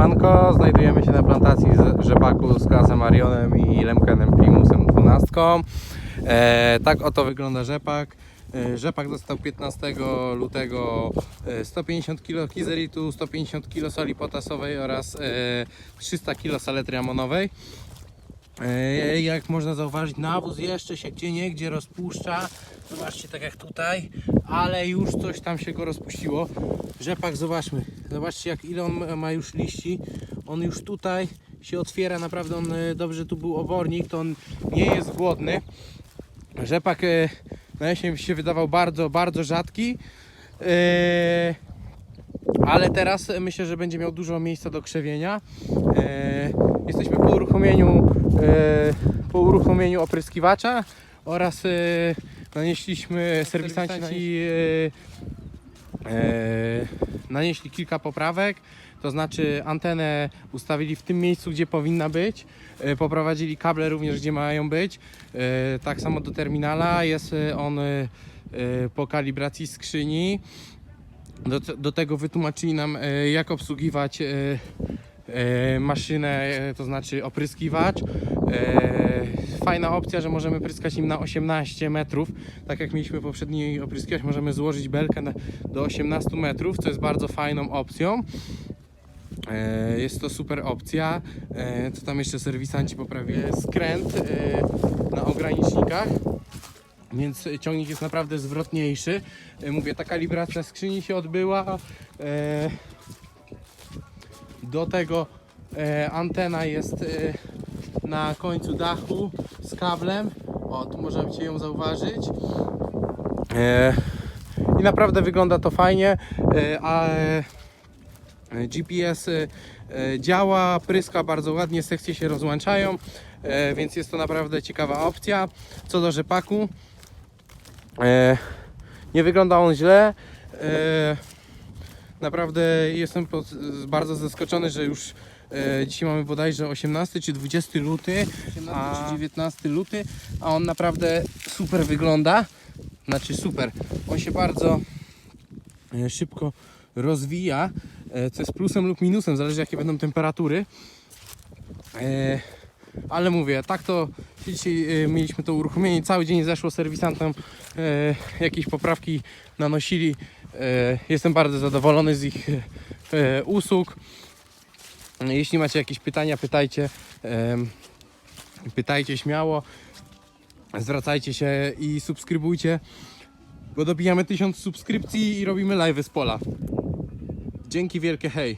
Siemanko, znajdujemy się na plantacji rzepaku z klasem Arionem i Lemkenem Primusem 12. E, tak oto wygląda rzepak. E, rzepak dostał 15 lutego e, 150 kg kizeritu, 150 kg soli potasowej oraz e, 300 kg saletry amonowej. E, Jak można zauważyć, nawóz jeszcze się gdzie niegdzie rozpuszcza. Zobaczcie, tak jak tutaj, ale już coś tam się go rozpuściło. Rzepak, zobaczmy. Zobaczcie, jak ile on ma już liści. On już tutaj się otwiera. Naprawdę, on e, dobrze tu był obornik, to on nie jest głodny. Rzepak e, na jesień się wydawał bardzo, bardzo rzadki. E, ale teraz myślę, że będzie miał dużo miejsca do krzewienia. Jesteśmy po uruchomieniu, po uruchomieniu opryskiwacza oraz nanieśliśmy serwisanci e, e, nanieśli kilka poprawek. To znaczy antenę ustawili w tym miejscu, gdzie powinna być. E, Poprowadzili kable również, gdzie mają być. E, Tak samo do terminala. Jest e, on e, e, po kalibracji skrzyni. Do, do tego wytłumaczyli nam, e, jak obsługiwać e, e, maszynę, e, to znaczy opryskiwacz. E, Fajna opcja, że możemy pryskać nim na 18 metrów. Tak jak mieliśmy poprzedni opryskiwacz, możemy złożyć belkę do 18 metrów, co jest bardzo fajną opcją. E, Jest to super opcja. E, Co tam jeszcze serwisanci poprawili? Skręt e, na ogranicznikach więc ciągnik jest naprawdę zwrotniejszy. E, Mówię, ta kalibracja skrzyni się odbyła. Do tego e, antena jest e, na końcu dachu z kablem. O, tu możecie ją zauważyć. E, I naprawdę wygląda to fajnie. E, A e, GPS e, działa, pryska bardzo ładnie, sekcje się rozłączają, e, więc jest to naprawdę ciekawa opcja. Co do rzepaku, E, nie wygląda on źle. Naprawdę jestem bardzo zaskoczony, że już e, dzisiaj mamy bodajże 18 czy 20 luty, 18 czy 19 luty, a on naprawdę super wygląda. Znaczy super. On się bardzo e, szybko rozwija, e, co jest plusem lub minusem, zależy jakie będą temperatury. E, ale mówię, tak to dzisiaj e, mieliśmy to uruchomienie, cały dzień zeszło serwisantom, e, jakieś poprawki nanosili. E, jestem bardzo zadowolony z ich e, usług. Jeśli macie jakieś pytania, pytajcie. pytajcie śmiało. Zwracajcie się i subskrybujcie, bo dobijamy 1000 subskrypcji i robimy live z pola. Dzięki wielkie, hej!